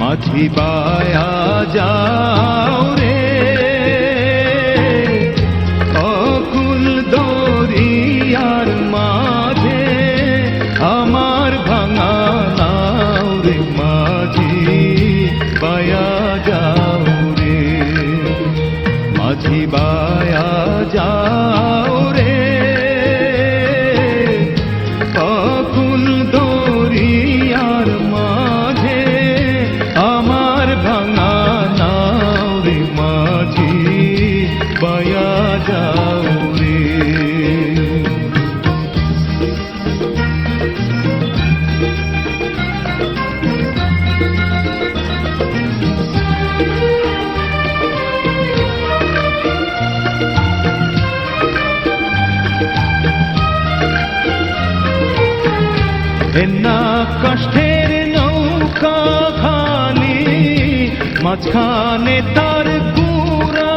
মাঝি বায়া যাও রে। অকুল দরিয়ার মাঝে আমার ভাঙা নাও রে মাঝি বায়া যাও রে। মাঝি বায়া যাও রে। অকুল না কষ্টের নৌকা খালি মাঝখানে তার কুরা